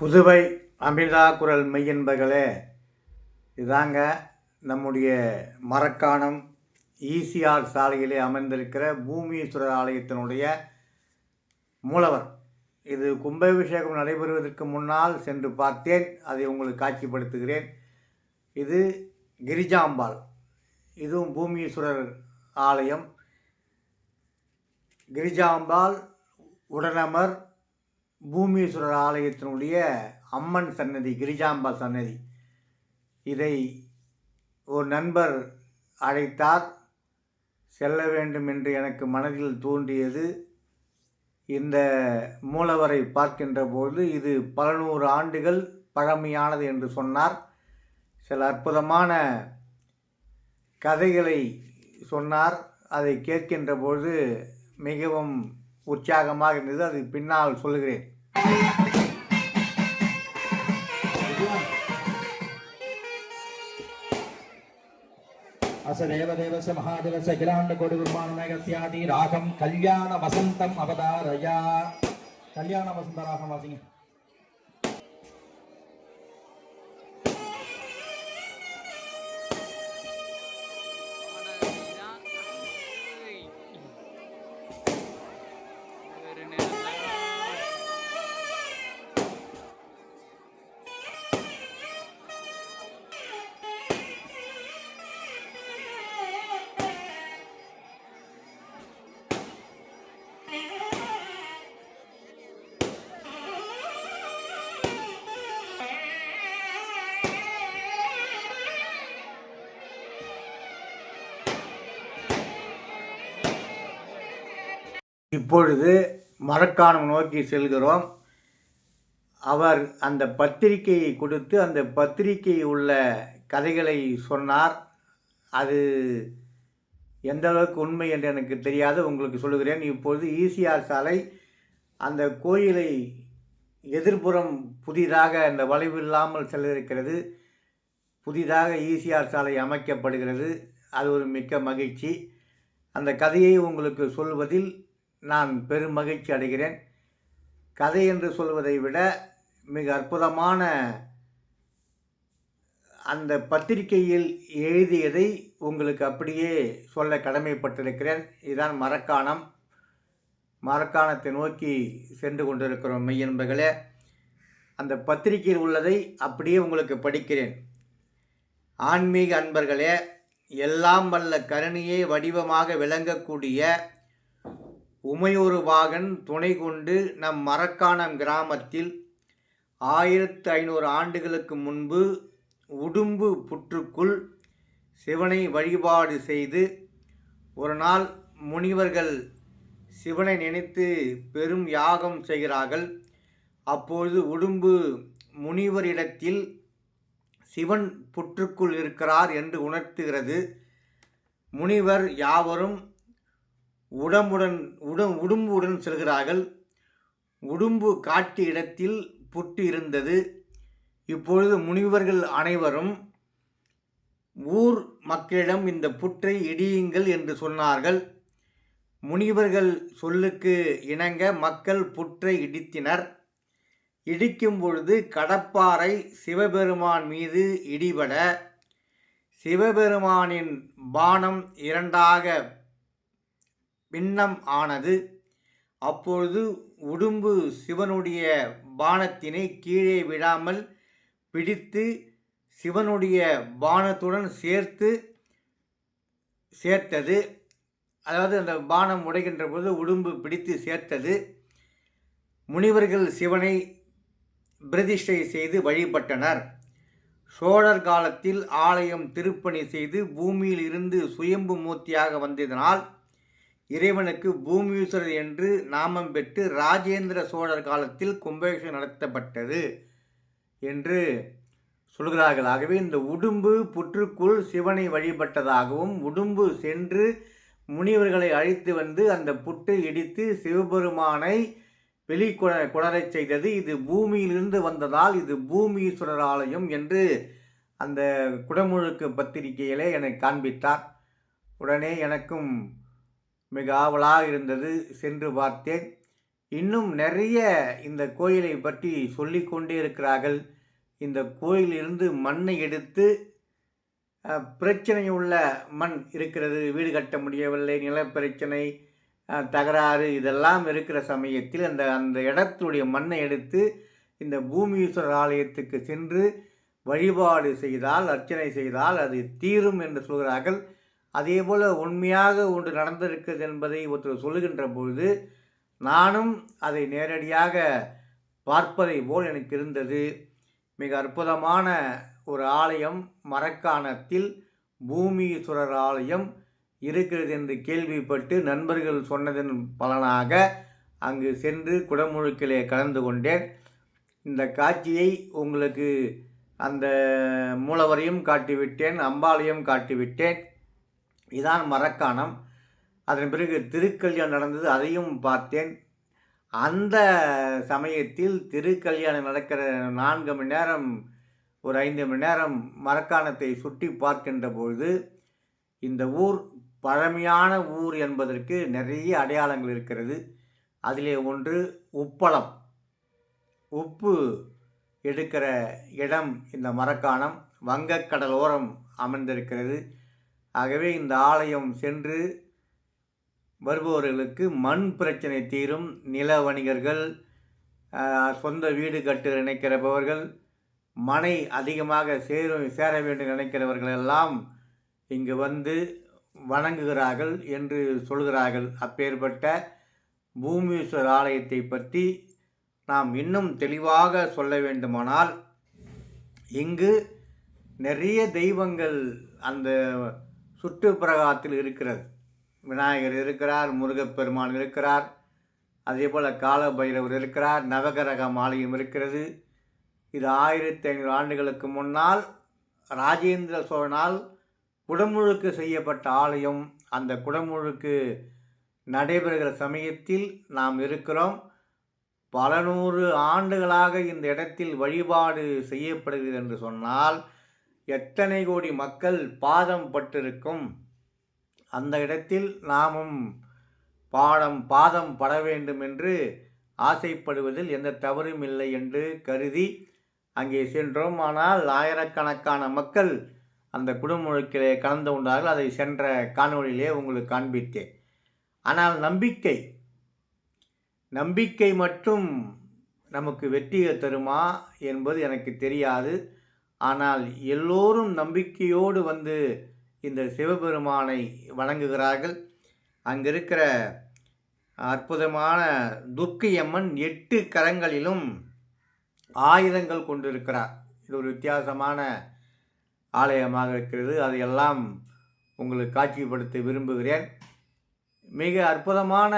புதுவை அமிர்தா குரல் மெய்யன்பர்களே இதாங்க நம்முடைய மரக்காணம். ஈசிஆர் சாலையிலே அமைந்திருக்கிற பூமீஸ்வரர் ஆலயத்தினுடைய மூலவர். இது கும்பாபிஷேகம் நடைபெறுவதற்கு முன்னால் சென்று பார்த்தேன். அதை உங்களுக்கு காட்சிப்படுத்துகிறேன். இது கிரிஜாம்பாள். இதுவும் பூமீஸ்வரர் ஆலயம். கிரிஜாம்பாள் உடனமர் பூமீஸ்வரர் ஆலயத்தினுடைய அம்மன் சன்னதி கிரிஜாம்பா சன்னதி. இதை ஒரு நண்பர் அழைத்தார். செல்ல வேண்டும் என்று எனக்கு மனதில் தோன்றியது. இந்த மூலவரை பார்க்கின்ற போது இது பல நூறு ஆண்டுகள் பழமையானது என்று சொன்னார். சில அற்புதமான கதைகளை சொன்னார். அதை கேட்கின்ற பொழுது மிகவும் உற்சாகமாக இருந்தது. அது பின்னால் அசதேவதேவச மகாதேவச கிலாண்ட கொடு குருமானகசியாதி ராகம் கல்யாண வசந்தம் அவதாரயா? கல்யாண வசந்த ராகம் வாசிங்க. இப்பொழுது மரக்காணம் நோக்கி செல்கிறோம். அவர் அந்த பத்திரிகையை கொடுத்து அந்த பத்திரிகை உள்ள கதைகளை சொன்னார். அது எந்த அளவுக்கு உண்மை என்று எனக்கு தெரியாது. உங்களுக்கு சொல்லுகிறேன். இப்பொழுது ஈசிஆர் சாலை அந்த கோயிலை எதிர்ப்புறம் புதிதாக அந்த வளைவு இல்லாமல் செல்லிருக்கிறது. புதிதாக ஈசிஆர் சாலை அமைக்கப்படுகிறது. அது ஒரு மிக்க மகிழ்ச்சி. அந்த கதையை உங்களுக்கு சொல்வதில் நான் பெரும் மகிழ்ச்சி அடைகிறேன். கதை என்று சொல்வதை விட மிக அற்புதமான அந்த பத்திரிகையில் எழுதியதை உங்களுக்கு அப்படியே சொல்ல கடமைப்பட்டிருக்கிறேன். இதுதான் மரக்காணம். மரக்காணத்தை நோக்கி சென்று கொண்டிருக்கிறோம் மெய்யன்பர்களே அந்த பத்திரிகையில் உள்ளதை அப்படியே உங்களுக்கு படிக்கிறேன். ஆன்மீக அன்பர்களே எல்லாம் வல்ல கருணையே வடிவமாக விளங்கக்கூடிய உமையொரு வாகன் துணை கொண்டு நம் மரக்காணம் கிராமத்தில் ஆயிரத்து ஐநூறு ஆண்டுகளுக்கு முன்பு உடும்பு புற்றுக்குள் சிவனை வழிபாடு செய்து ஒரு நாள் முனிவர்கள் சிவனை நினைத்து பெரும் யாகம் செய்கிறார்கள். அப்பொழுது உடும்பு முனிவரிடத்தில் சிவன் புற்றுக்குள் இருக்கிறார் என்று உணர்த்துகிறது. முனிவர் யாவரும் உடம்புடன் உடம் உடும்புடன் செல்கிறார்கள். உடும்பு காட்டு இடத்தில் புட்டு இருந்தது. இப்பொழுது முனிவர்கள் அனைவரும் ஊர் மக்களிடம் இந்த புற்றை இடியுங்கள் என்று சொன்னார்கள். முனிவர்கள் சொல்லுக்கு இணங்க மக்கள் புற்றை இடித்தினர். இடிக்கும் பொழுது கடப்பாறை சிவபெருமான் மீது இடிபட சிவபெருமானின் பானம் இரண்டாக பின்னம் ஆனது. அப்பொழுது உடும்பு சிவனுடைய பானத்தினை கீழே விழாமல் பிடித்து சிவனுடைய பானத்துடன் சேர்த்து சேர்த்தது. அதாவது அந்த பானம் உடைகின்ற போது உடும்பு பிடித்து சேர்த்தது. முனிவர்கள் சிவனை பிரதிஷ்டை செய்து வழிபட்டனர். சோழர் காலத்தில் ஆலயம் திருப்பணி செய்து பூமியில் இருந்து சுயம்பு மூர்த்தியாக வந்ததனால் இறைவனுக்கு பூமீஸ்வரர் என்று நாமம் பெற்று ராஜேந்திர சோழர் காலத்தில் கும்பாபிஷேகம் நடத்தப்பட்டது என்று சொல்கிறார்கள் ஆகவே இந்த உடும்பு புற்றுக்குள் சிவனை வழிபட்டதாகவும் உடும்பு சென்று முனிவர்களை அழைத்து வந்து அந்த புற்றை இடித்து சிவபெருமானை வெளி குளரச் செய்தது. இது பூமியிலிருந்து வந்ததால் இது பூமீஸ்வரர் ஆலயம் என்று அந்த குடமுழுக்கு பத்திரிகையிலே எனக்கு காண்பித்தார். உடனே எனக்கும் மிக ஆவலாக இருந்தது சென்று பார்த்தேன். இன்னும் நிறைய இந்த கோயிலை பற்றி சொல்லிக்கொண்டே இருக்கிறார்கள். இந்த கோயிலிருந்து மண்ணை எடுத்து பிரச்சனையுள்ள பிரச்சனை உள்ள மண் இருக்கிறது. வீடு கட்ட முடியவில்லை நிலப்பிரச்சனை தகராறு இதெல்லாம் இருக்கிற சமயத்தில் அந்த அந்த இடத்துடைய மண்ணை எடுத்து இந்த பூமீஸ்வரர் ஆலயத்துக்கு சென்று வழிபாடு செய்தால் அர்ச்சனை செய்தால் அது தீரும் என்று சொல்கிறார்கள். அதே போல் உண்மையாக ஒன்று நடந்திருக்கிறது என்பதை ஒருத்தர் சொல்லுகின்ற பொழுது நானும் அதை நேரடியாக பார்ப்பதை போல் எனக்கு இருந்தது. மிக அற்புதமான ஒரு ஆலயம் மரக்காணத்தில் பூமீஸ்வரர் ஆலயம் இருக்கிறது என்று கேள்விப்பட்டு நண்பர்கள் சொன்னதன் பலனாக அங்கு சென்று குடமுழுக்கிலே கலந்து கொண்டேன். இந்த காட்சியை உங்களுக்கு அந்த மூலவரையும் காட்டிவிட்டேன் அம்பாளையும் காட்டிவிட்டேன். இதான் மரக்காணம். அதன் பிறகு திருக்கல்யாணம் நடந்தது அதையும் பார்த்தேன். அந்த சமயத்தில் திருக்கல்யாணம் நடக்கிற நான்கு மணி நேரம் ஒரு ஐந்து மணி நேரம் மரக்காணத்தை சுற்றி பார்க்கின்ற பொழுது இந்த ஊர் பழமையான ஊர் என்பதற்கு நிறைய அடையாளங்கள் இருக்கிறது. அதிலே ஒன்று உப்பளம். உப்பு எடுக்கிற இடம் இந்த மரக்காணம். வங்கக்கடலோரம் அமைந்திருக்கிறது. ஆகவே இந்த ஆலயம் சென்று வருபவர்களுக்கு மண் பிரச்சனை தீரும். நில வணிகர்கள் சொந்த வீடு கட்டு நினைக்கிறபவர்கள் மனை அதிகமாக சேரும் சேர வேண்டும் நினைக்கிறவர்கள் எல்லாம் இங்கு வந்து வணங்குகிறார்கள் என்று சொல்கிறார்கள். அப்பேற்பட்ட பூமீஸ்வர் ஆலயத்தை பற்றி நாம் இன்னும் தெளிவாக சொல்ல வேண்டுமானால் இங்கு நிறைய தெய்வங்கள் அந்த சுற்றுப்பிரகாரத்தில் இருக்கிறது. விநாயகர் இருக்கிறார் முருகப்பெருமான் இருக்கிறார் அதே போல் காலபைரவர் இருக்கிறார் நவகிரகம் ஆலயம் இருக்கிறது. இது ஆயிரத்தி ஐநூறு ஆண்டுகளுக்கு முன்னால் ராஜேந்திர சோழனால் குடமுழுக்கு செய்யப்பட்ட ஆலயம். அந்த குடமுழுக்கு நடைபெறுகிற சமயத்தில் நாம் இருக்கிறோம். பல நூறு ஆண்டுகளாக இந்த இடத்தில் வழிபாடு செய்யப்படுகிறது என்று சொன்னால் எத்தனை கோடி மக்கள் பாதம் பட்டிருக்கும்? அந்த இடத்தில் நாமும் பாடம் பாதம் பட வேண்டும் என்று ஆசைப்படுவதில் எந்த தவறும் இல்லை என்று கருதி அங்கே சென்றோம். ஆனால் ஆயிரக்கணக்கான மக்கள் அந்த குடும்பமுழுக்கிலே கலந்து கொண்டார்கள். அதை சென்ற காணொலியிலே உங்களுக்கு காண்பித்தேன். ஆனால் நம்பிக்கை நம்பிக்கை மட்டும் நமக்கு வெற்றியை தருமா என்பது எனக்கு தெரியாது. ஆனால் எல்லோரும் நம்பிக்கையோடு வந்து இந்த சிவபெருமானை வணங்குகிறார்கள். அங்கே இருக்கிற அற்புதமான துர்க்கையம்மன் எட்டு கரங்களிலும் ஆயுதங்கள் கொண்டிருக்கிறார். இது ஒரு வித்தியாசமான ஆலயமாக இருக்கிறது. அதையெல்லாம் உங்களுக்கு காட்சிப்படுத்த விரும்புகிறேன். மிக அற்புதமான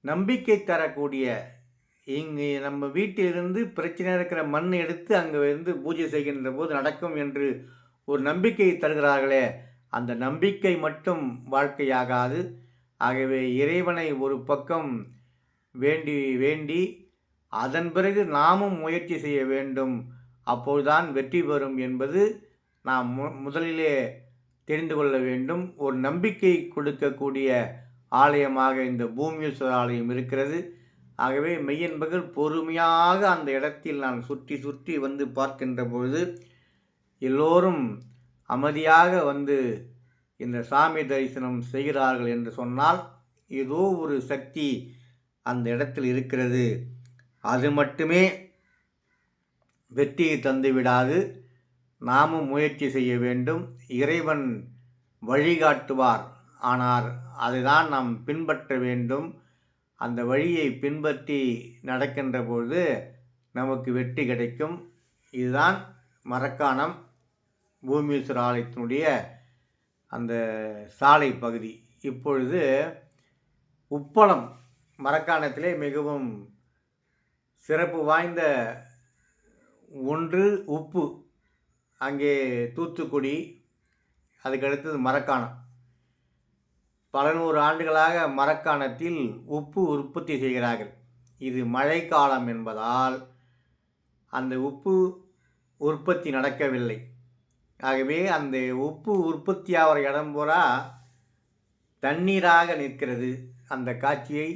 நம்பிக்கை தரக்கூடிய இங்கே நம்ம வீட்டிலிருந்து பிரச்சனை இருக்கிற மண் எடுத்து அங்கே இருந்து பூஜை செய்கின்ற போது நடக்கும் என்று ஒரு நம்பிக்கை தருகிறார்களே. அந்த நம்பிக்கை மட்டும் வாழ்க்கையாகாது. ஆகவே இறைவனை ஒரு பக்கம் வேண்டி வேண்டி அதன் பிறகு நாமும் முயற்சி செய்ய வேண்டும். அப்போதுதான் வெற்றி பெறும் என்பது நாம் மு முதலிலே தெரிந்து கொள்ள வேண்டும். ஒரு நம்பிக்கை கொடுக்கக்கூடிய ஆலயமாக இந்த பூமியேஸ்வரர் ஆலயம் இருக்கிறது. ஆகவே மெய்யன்பர்கள் பொறுமையாக அந்த இடத்தில் நான் சுற்றி சுற்றி வந்து பார்க்கின்ற பொழுது எல்லோரும் அமைதியாக வந்து இந்த சாமி தரிசனம் செய்கிறார்கள் என்று சொன்னால் ஏதோ ஒரு சக்தி அந்த இடத்தில் இருக்கிறது. அது மட்டுமே வெற்றியை தந்துவிடாது நாமும் முயற்சி செய்ய வேண்டும். இறைவன் வழிகாட்டுவார். ஆனால் அதுதான் நாம் பின்பற்ற வேண்டும். அந்த வழியை பின்பற்றி நடக்கின்ற பொழுது நமக்கு வெற்றி கிடைக்கும். இதுதான் மரக்காணம் பூமீஸ்வர ஆலயத்தினுடைய அந்த சாலை பகுதி. இப்பொழுது உப்பளம் மரக்காணத்திலே மிகவும் சிறப்பு வாய்ந்த ஒன்று உப்பு. அங்கே தூத்துக்குடி அதுக்கடுத்தது மரக்காணம். பல நூறு ஆண்டுகளாக மரக்காணத்தில் உப்பு உற்பத்தி செய்கிறார்கள். இது மழைக்காலம் என்பதால் அந்த உப்பு உற்பத்தி நடக்கவில்லை. ஆகவே அந்த உப்பு உற்பத்தியாகிற இடம் பூரா தண்ணீராக நிற்கிறது. அந்த காட்சியை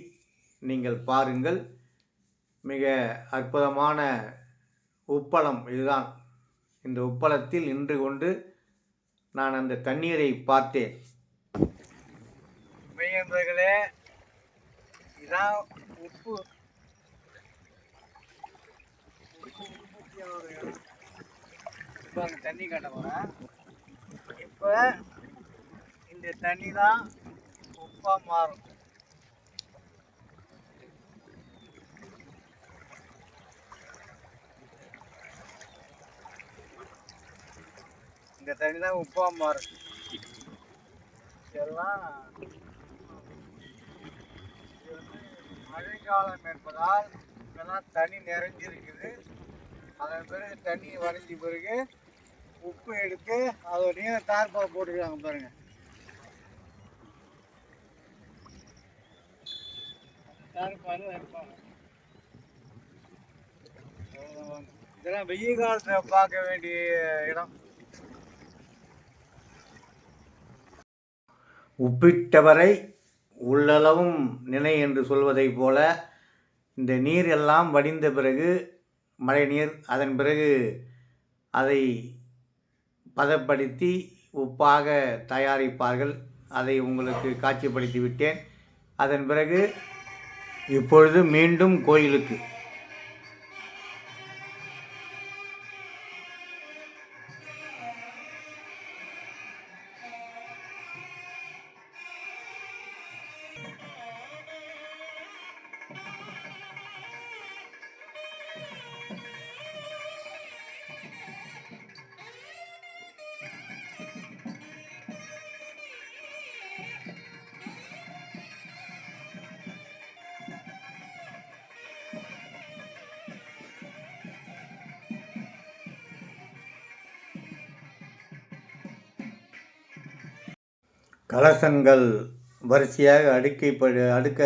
நீங்கள் பாருங்கள். மிக அற்புதமான உப்பளம் இதுதான். இந்த உப்பளத்தில் நின்று கொண்டு நான் அந்த தண்ணீரை பார்த்தேன். நண்பர்களே இதான் உப்பு. இப்போ அங்கே தண்ணி காட்ட போகிறேன் இப்போ இந்த தண்ணி தான் உப்பாக மாறும். இந்த தண்ணி தான் உப்பாக மாறும். இதெல்லாம் இது வந்து மழைக்காலம் என்பதால் இதெல்லாம் தண்ணி நிறைஞ்சிருக்குது. அதன் பிறகு தண்ணி வரைஞ்ச பிறகு உப்பு எடுத்து அதோடைய தார்பா போட்டுருக்காங்க பாருங்க. தார்பாலும் இருப்பாங்க இதெல்லாம் வெயில் காலத்தில் பார்க்க வேண்டிய இடம். உப்பிட்டவரை உள்ளளவும் நினை என்று சொல்வதைப் போல இந்த நீர் எல்லாம் வடிந்த பிறகு மழை நீர் அதன் பிறகு அதை பதப்படுத்தி உப்பாக தயாரிப்பார்கள். அதை உங்களுக்கு காட்சிப்படுத்தி விட்டேன். அதன் பிறகு இப்பொழுது மீண்டும் கோயிலுக்கு கலசங்கள் வரிசையாக அடுக்கை அடுக்க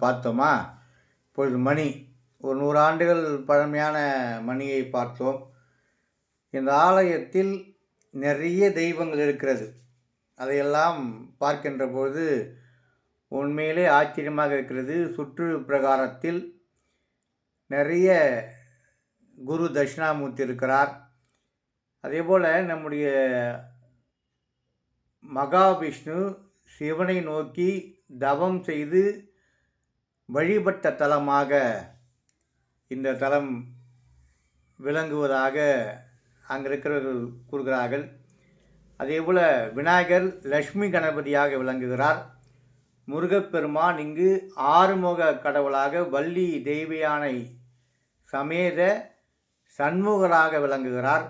பார்த்தோமா? இப்பொழுது மணி. ஒரு நூறு ஆண்டுகள் பழமையான மணியை பார்த்தோம். இந்த ஆலயத்தில் நிறைய தெய்வங்கள் இருக்கிறது. அதையெல்லாம் பார்க்கின்ற பொழுது உண்மையிலே ஆச்சரியமாக இருக்கிறது. சுற்று பிரகாரத்தில் நிறைய குரு தட்சிணாமூர்த்தி இருக்கிறார். அதேபோல் நம்முடைய மகாவிஷ்ணு சிவனை நோக்கி தவம் செய்து வழிபட்ட தலமாக இந்த தலம் விளங்குவதாக அங்கே இருக்கிறவர்கள் கூறுகிறார்கள். அதேபோல் விநாயகர் லக்ஷ்மி கணபதியாக விளங்குகிறார். முருகப்பெருமான் இங்கு ஆறுமுக கடவுளாக வள்ளி தெய்வயானை சமேத சண்முகராக விளங்குகிறார்.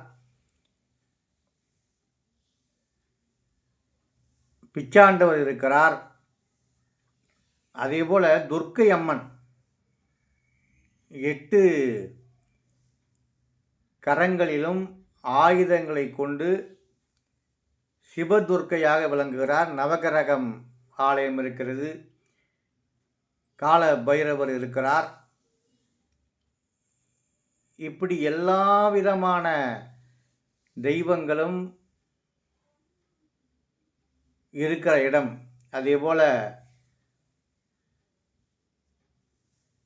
பிச்சாண்டவர் இருக்கிறார். அதே போல் துர்க்கை அம்மன் எட்டு கரங்களிலும் ஆயுதங்களை கொண்டு சிவதுர்க்கையாக விளங்குகிறார். நவகிரகம் ஆலயம் இருக்கிறது. கால பைரவர் இருக்கிறார். இப்படி எல்லா விதமான தெய்வங்களும் இருக்கிற இடம். அதே போல்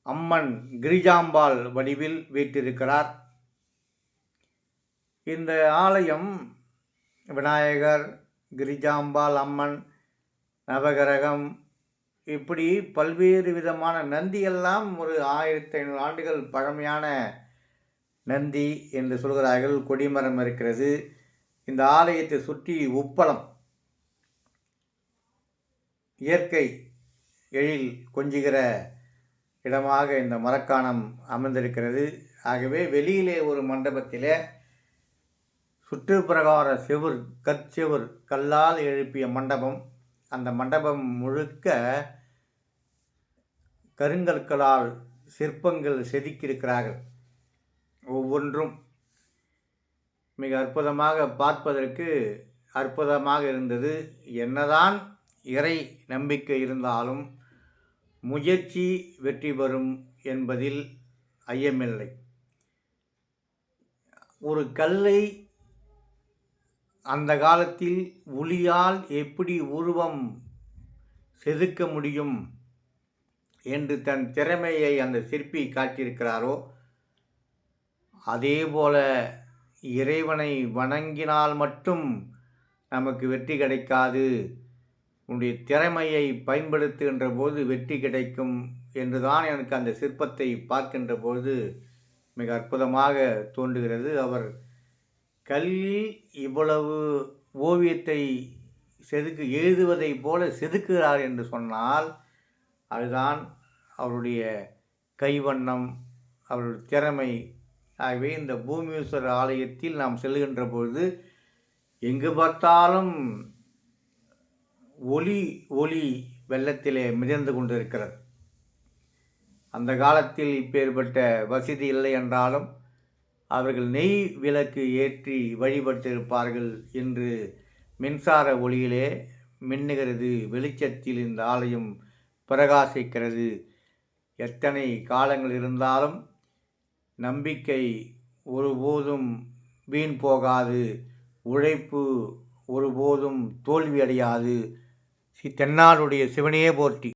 அம்மன் கிரிஜாம்பாள் வடிவில் வீட்டிருக்கிறார் இந்த ஆலயம் விநாயகர் கிரிஜாம்பாள் அம்மன் நவகிரகம் இப்படி பல்வேறு விதமான நந்தியெல்லாம் ஒரு ஆயிரத்தி ஐநூறு ஆண்டுகள் பழமையான நந்தி என்று சொல்கிறார்கள். கொடிமரம் இருக்கிறது. இந்த ஆலயத்தை சுற்றி உப்பளம். இயற்கை எழில் கொஞ்சுகிற இடமாக இந்த மரக்காணம் அமைந்திருக்கிறது. ஆகவே வெளியிலே ஒரு மண்டபத்திலே சுற்றுப்பிரகார செவுர் கற்செவுர் கல்லால் எழுப்பிய மண்டபம். அந்த மண்டபம் முழுக்க கருங்கற்களால் சிற்பங்கள் செதுக்கியிருக்கிறார்கள். ஒவ்வொன்றும் மிக அற்புதமாக பார்ப்பதற்கு அற்புதமாக இருந்தது. என்னதான் இறை நம்பிக்கை இருந்தாலும் முயற்சி வெற்றி பெறும் என்பதில் ஐயமில்லை. ஒரு கல்லை அந்த காலத்தில் உளியால் எப்படி உருவம் செதுக்க முடியும் என்று தன் திறமையை அந்த சிற்பி காட்டியிருக்கிறாரோ அதேபோல இறைவனை வணங்கினால் மட்டும் நமக்கு வெற்றி கிடைக்காது. உன்னுடைய திறமையை பயன்படுத்துகின்ற போது வெற்றி கிடைக்கும் என்றுதான் எனக்கு அந்த சிற்பத்தை பார்க்கின்ற போது மிக அற்புதமாக தோன்றுகிறது. அவர் கல்லில் இவ்வளவு ஓவியத்தை செதுக்கு எழுதுவதைப் போல செதுக்குகிறார் என்று சொன்னால் அதுதான் அவருடைய கைவண்ணம் அவருடைய திறமை. ஆகவே இந்த பூமியேஸ்வரர் ஆலயத்தில் நாம் செல்கின்ற பொழுது எங்கு பார்த்தாலும் ஒளி ஒளி வெள்ளத்திலே மிதந்து கொண்டிருக்கிறது. அந்த காலத்தில் இப்பேற்பட்ட வசதி இல்லை என்றாலும் அவர்கள் நெய் விளக்கு ஏற்றி வழிபட்டிருப்பார்கள் என்று மின்சார ஒளியிலே மின்னுகிறது வெளிச்சத்தில் இந்த ஆலயம் பிரகாசிக்கிறது. எத்தனை காலங்கள் இருந்தாலும் நம்பிக்கை ஒருபோதும் வீண் போகாது. உழைப்பு ஒருபோதும் தோல்வியடையாது. தென்னாடுடைய சிவனையே போற்றி.